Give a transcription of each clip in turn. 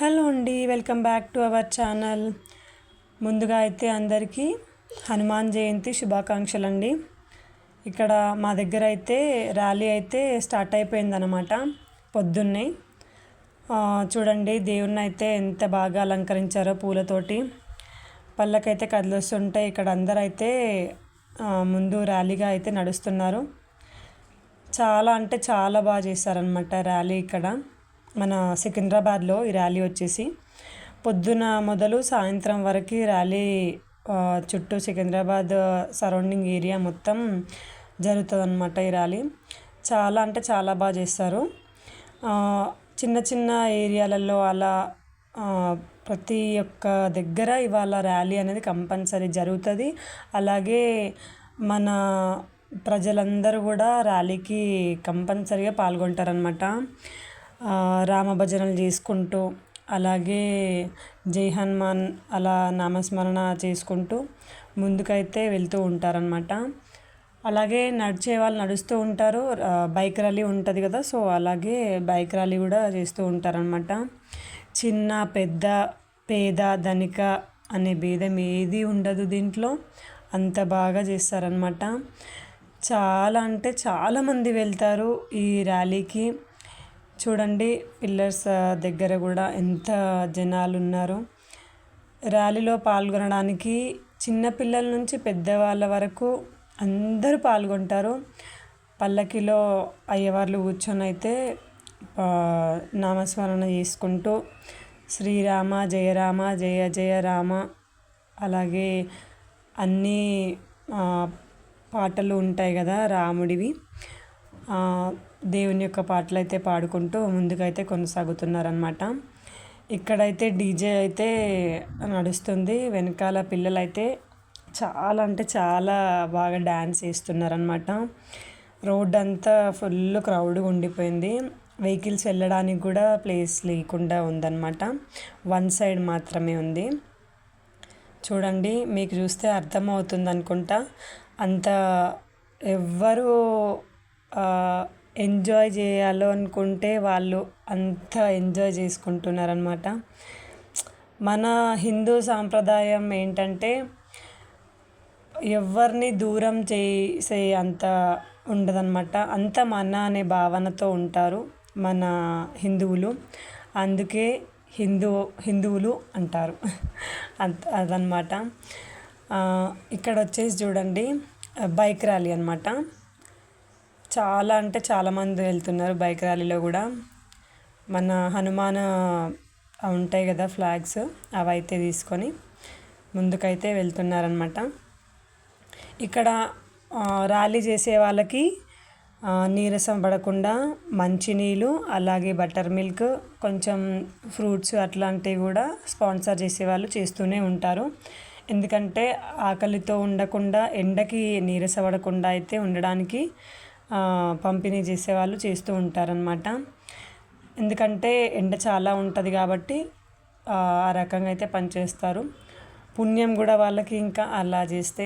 Hello అండి welcome back to our channel. ముందుగా అయితే అందరికీ హనుమాన్ జయంతి శుభాకాంక్షలు అండి ఇక్కడ మా దగ్గర అయితే ర్యాలీ అయితే స్టార్ట్ అయిపోయిందనమాట పొద్దున్నే. చూడండి దేవుణ్ణి అయితే ఎంత బాగా అలంకరించారో పూలతోటి. పళ్ళకైతే కదిలిస్తుంటే ఇక్కడ అందరూ అయితే ముందు ర్యాలీగా అయితే నడుస్తున్నారు. చాలా అంటే చాలా బాగా చేశారనమాట ర్యాలీ ఇక్కడ. మన సికింద్రాబాద్లో ఈ ర్యాలీ వచ్చేసి పొద్దున మొదలు సాయంత్రం వరకు ర్యాలీ చుట్టూ సికింద్రాబాద్ సరౌండింగ్ ఏరియా మొత్తం జరుగుతుంది అనమాట ఈ ర్యాలీ. చాలా అంటే చాలా బాగా చేస్తారు. చిన్న చిన్న ఏరియాలలో అలా ప్రతి ఒక్క దగ్గర ఇవాళ ర్యాలీ అనేది కంపల్సరీ జరుగుతుంది. అలాగే మన ప్రజలందరూ కూడా ర్యాలీకి కంపల్సరీగా పాల్గొంటారనమాట రామభజనలు చేసుకుంటూ అలాగే జై హనుమాన్ అలా నామస్మరణ చేసుకుంటూ ముందుకైతే వెళ్తూ ఉంటారనమాట అలాగే నడిచే వాళ్ళు నడుస్తూ ఉంటారు. బైక్ ర్యాలీ ఉంటుంది కదా సో అలాగే బైక్ ర్యాలీ కూడా చేస్తూ ఉంటారనమాట చిన్న పెద్ద పేద ధనిక అనే భేదం ఏది ఉండదు దీంట్లో. అంత బాగా చేస్తారనమాట చాలా అంటే చాలామంది వెళ్తారు ఈ ర్యాలీకి. చూడండి పిల్లర్స్ దగ్గర కూడా ఎంత జనాలు ఉన్నారు ర్యాలీలో పాల్గొనడానికి చిన్నపిల్లల నుంచి పెద్దవాళ్ళ వరకు అందరూ పాల్గొంటారు. పల్లకిలో అయ్యవార్లు కూర్చొని అయితే నామస్మరణ చేసుకుంటూ శ్రీరామ జయరామ జయ జయ రామ అలాగే అన్నీ పాటలు ఉంటాయి కదా రాముడివి. దేవుని యొక్క పాటలు అయితే పాడుకుంటూ ముందుకైతే కొనసాగుతున్నారనమాట ఇక్కడైతే డీజే అయితే నడుస్తుంది. వెనకాల పిల్లలైతే చాలా అంటే చాలా బాగా డ్యాన్స్ వేస్తున్నారనమాట రోడ్ అంతా ఫుల్ క్రౌడ్గా ఉండిపోయింది. వెహికల్స్ వెళ్ళడానికి కూడా ప్లేస్ లేకుండా ఉందన్నమాట. వన్ సైడ్ మాత్రమే ఉంది. చూడండి మీకు చూస్తే అర్థమవుతుంది అనుకుంటా అంత ఎవ్వరు ఎంజాయ్ చేయాలో అనుకుంటే వాళ్ళు అంత ఎంజాయ్ చేసుకుంటున్నారనమాట మన హిందూ సాంప్రదాయం ఏంటంటే ఎవరిని దూరం చేసే అంత ఉండదన్నమాట. అంత మన అనే భావనతో ఉంటారు మన హిందువులు. అందుకే హిందూ హిందువులు అంటారు. అంత అదనమాట ఇక్కడ వచ్చేసి చూడండి బైక్ ర్యాలీ అనమాట చాలా అంటే చాలామంది వెళ్తున్నారు బైక్ ర్యాలీలో కూడా. మన హనుమాన్ ఉంటాయి కదా ఫ్లాగ్స్ అవి అయితే తీసుకొని ముందుకైతే వెళ్తున్నారనమాట ఇక్కడ ర్యాలీ చేసే వాళ్ళకి నీరసం పడకుండా మంచినీళ్ళు అలాగే బటర్ మిల్క్ కొంచెం ఫ్రూట్స్ అట్లాంటివి కూడా స్పాన్సర్ చేసేవాళ్ళు చేస్తూనే ఉంటారు. ఎందుకంటే ఆకలితో ఉండకుండా ఎండకి నీరసపడకుండా అయితే ఉండడానికి పంపిణీ చేసేవాళ్ళు చేస్తూ ఉంటారనమాట ఎందుకంటే ఎండ చాలా ఉంటుంది కాబట్టి ఆ రకంగా అయితే పనిచేస్తారు పుణ్యం కూడా వాళ్ళకి ఇంకా అలా చేస్తే.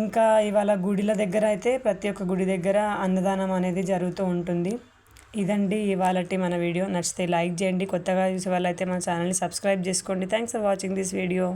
ఇంకా ఇవాళ గుడిల దగ్గర అయితే ప్రతి ఒక్క గుడి దగ్గర అన్నదానం అనేది జరుగుతూ ఉంటుంది. ఇదండి ఇవాళటి మన వీడియో. నచ్చితే లైక్ చేయండి. కొత్తగా చూసే వాళ్ళైతే మన ఛానల్ని సబ్స్క్రైబ్ చేసుకోండి. Thanks for watching this video.